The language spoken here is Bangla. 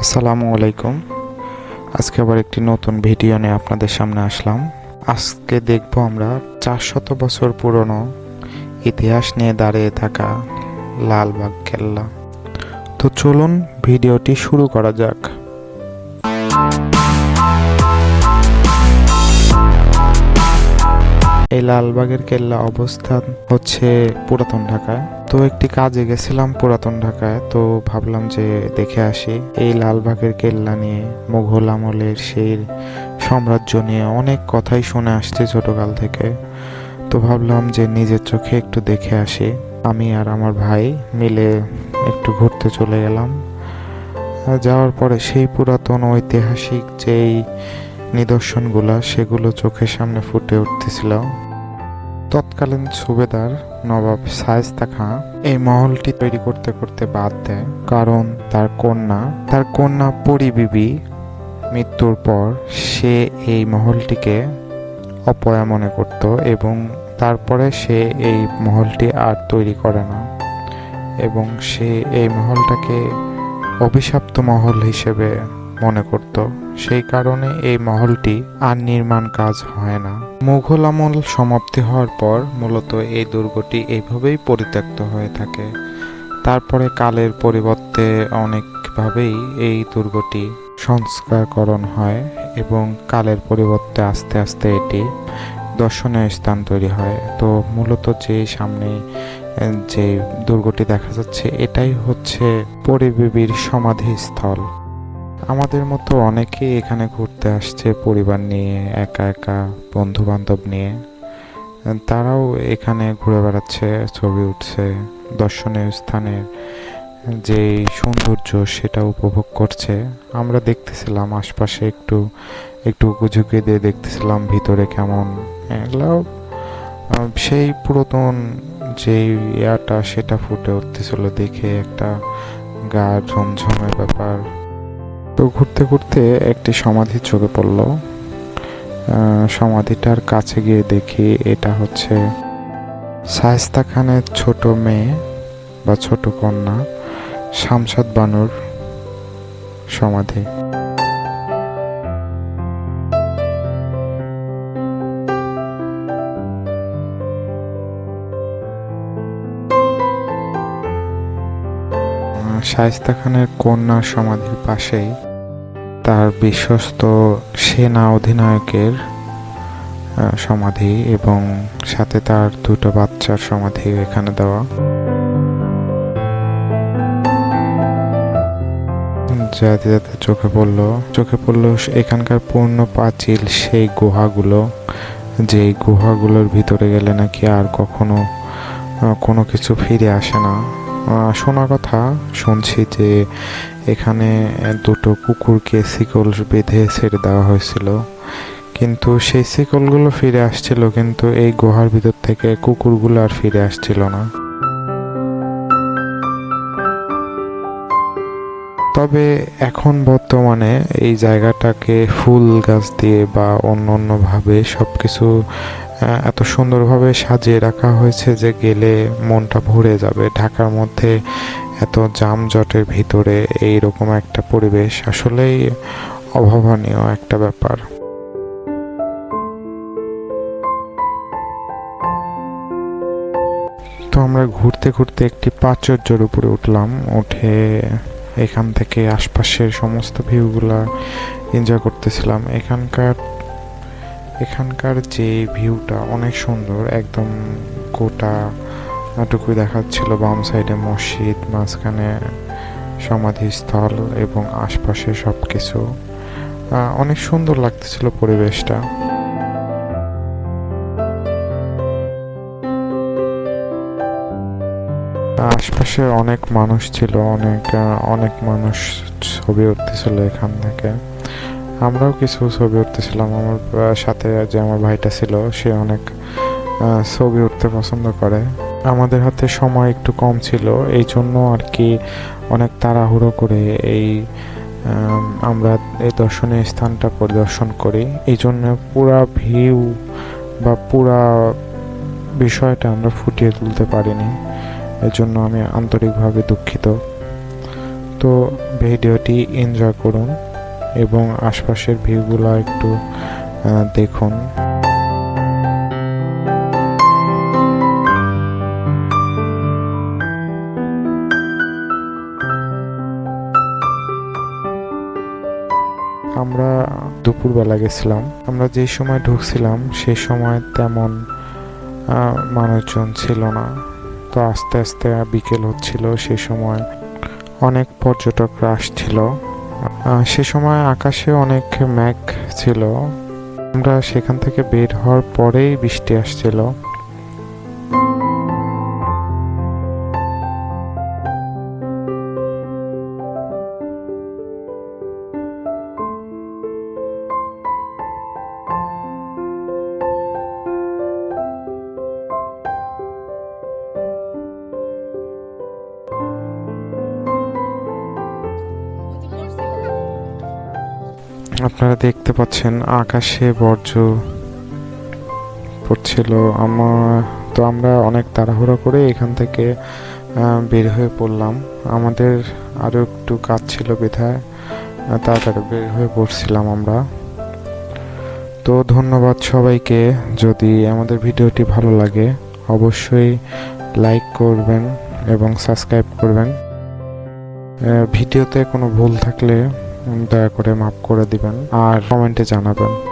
আসসালামু আলাইকুম। আজকে আবার একটি নতুন ভিডিও নিয়ে আপনাদের সামনে আসলাম। আজকে দেখব আমরা চারশত বছর পুরনো ইতিহাস নিয়ে দাঁড়িয়ে থাকা লালবাগ কেল্লা। তো চলুন ভিডিওটি শুরু করা যাক। এই লালবাগের কেল্লা অবস্থান হচ্ছে পুরাতন ঢাকায়। তো একটি কাজে গেছিলাম পুরাতন ঢাকায়, তো ভাবলাম যে দেখে আসি। এই লালবাগের কেল্লা নিয়ে, মুঘল আমলের সেই সাম্রাজ্য নিয়ে অনেক কথাই শুনে আসছে ছোটকাল থেকে। তো ভাবলাম যে নিজের চোখে একটু দেখে আসি। আমি আর আমার ভাই মিলে একটু ঘুরতে চলে গেলাম। যাওয়ার পরে সেই পুরাতন ঐতিহাসিক যেই নিদর্শনগুলো, সেগুলো চোখের সামনে ফুটে উঠতেছিল। তৎকালীন সুবেদার নবাব শায়েস্তা খাঁ এই মহলটি তৈরি করতে করতে বাদ দেয়। কারণ তার কন্যা তার কন্যা পরিবিবি মৃত্যুর পর সে এই মহলটিকে অপয়া মনে করত এবং তারপরে সে এই মহলটি আর তৈরি করে না এবং সে এই মহলটাকে অভিশপ্ত মহল হিসেবে মনে করত। সেই কারণে এই মহলটি আর নির্মাণ কাজ হয় না। মুঘল আমল সমাপ্তি হওয়ার পর মূলত এই দুর্গটি এইভাবেই পরিত্যক্ত হয়ে থাকে। তারপরে কালের পরিবর্তে অনেকভাবেই এই দুর্গটি সংস্কারকরণ হয় এবং কালের পরিবর্তে আস্তে আস্তে এটি দর্শনীয় স্থান তৈরি হয়। তো মূলত যে সামনে যে দুর্গটি দেখা যাচ্ছে, এটাই হচ্ছে পরিবেবীর সমাধিস্থল। আমাদের মতো অনেকেই এখানে ঘুরতে আসছে পরিবার নিয়ে, একা একা বন্ধু বান্ধব নিয়ে। তারাও এখানে ঘুরে বেড়াচ্ছে, ছবি উঠছে, দর্শনীয় স্থানের যে সৌন্দর্য সেটা উপভোগ করছে। আমরা দেখতেছিলাম আশপাশে একটু একটু ঝুঁকে দিয়ে দেখতেছিলাম ভিতরে কেমন। এগুলো সেই পুরাতন যে ইয়াটা সেটা ফুটে উঠতেছিল দেখে একটা গা ঝমঝমের ব্যাপার। তো ঘুরতে ঘুরতে একটি সমাধি চোখে পড়ল। সমাধিটার কাছে গিয়ে দেখি এটা হচ্ছে শায়েস্তা খানের ছোট মেয়ে বা ছোট কন্যা শামসাদ বানুর সমাধি। শায়েস্তা খানের কন্যার সমাধির পাশেই তার বিশ্বস্ত সেনা অধিনায়কের সমাধি এবং সাথে তার দুটো বাচ্চার সমাধি এখানে দেওয়া। যাতে যাতে চোখে পড়ল। চোখে পড়ল এখানকার পূর্ণ পাঁচিল, সেই গুহাগুলো যে গুহাগুলোর ভিতরে গেলে নাকি আর কখনো কোনো কিছু ফিরে আসে না। শোনা কথা, শুনছি যে এখানে দুটো কুকুরকে শিকল বেঁধে ছেড়ে দেওয়া হয়েছিল। কিন্তু সেই শিকলগুলো ফিরে আসছিল, কিন্তু এই গুহার ভিতর থেকে কুকুরগুলো আর ফিরে আসছিল না। তবে এখন বর্তমানে এই জায়গাটাকে ফুল গাছ দিয়ে বা অন্য অন্যভাবে সব কিছু এত সুন্দরভাবে সাজিয়ে রাখা হয়েছে যে গেলে মনটা ভরে যাবে। ঢাকার মধ্যে এত যানজটের ভিতরে এই রকম একটা পরিবেশ আসলেই অভাবনীয় একটা ব্যাপার। তো আমরা ঘুরতে ঘুরতে একটি প্রাচুর্যের উপরে উঠলাম। উঠে এখান থেকে আশপাশের সমস্ত ভিউগুলা এনজয় করতেছিলাম। এখানকার এখানকার যে ভিউটা অনেক সুন্দর, একদম গোটা টুকুই দেখাচ্ছিল, বাম সাইডে মসজিদ, মাঝখানে সমাধিস্থল এবং আশপাশে সব কিছু অনেক সুন্দর লাগতেছিল পরিবেশটা। আশপাশে অনেক মানুষ ছিল, অনেক অনেক মানুষ ছবি উঠতেছিল এখান থেকে। আমরাও কিছু ছবি উঠতেছিলাম। আমার সাথে যে আমার ভাইটা ছিল, সে অনেক ছবি উঠতে পছন্দ করে। আমাদের হাতে সময় একটু কম ছিল, এই জন্য আর কি অনেক তাড়াহুড়ো করে এই আমরা এই দর্শনীয় স্থানটা পরিদর্শন করি। এই জন্য পুরা ভিউ বা পুরা বিষয়টা আমরা ফুটিয়ে তুলতে পারিনি। এর জন্য আমি আন্তরিকভাবে দুঃখিত। তো ভিডিওটি এনজয় করুন। এবং আশপাশের ভিউগুলো একটু দেখুন। আমরা দুপুরবেলা গেছিলাম। আমরা যে সময় ঢুকছিলাম, সে সময় তেমন মানুষজন ছিল না। তো আস্তে আস্তে বিকেল হচ্ছিল, সে সময় অনেক পর্যটকরা আসছিল। সে সময় আকাশে অনেক মেঘ ছিল। আমরা সেখান থেকে বের হওয়ার পরেই বৃষ্টি আসছিল। আপনারা দেখতে পাচ্ছেন আকাশে বর্জ্য পড়ছিল। আমার তো আমরা অনেক তাড়াহুড়ো করে এখান থেকে বের হয়ে পড়লাম। আমাদের আরও একটু কাজ ছিল বেথায় তাড়াতাড়ি বের হয়ে পড়ছিলাম আমরা। তো ধন্যবাদ সবাইকে। যদি আমাদের ভিডিওটি ভালো লাগে, অবশ্যই লাইক করবেন এবং সাবস্ক্রাইব করবেন। ভিডিওতে কোনো ভুল থাকলে দয়া করে মাফ করে দিবেন আর কমেন্টে জানাবেন।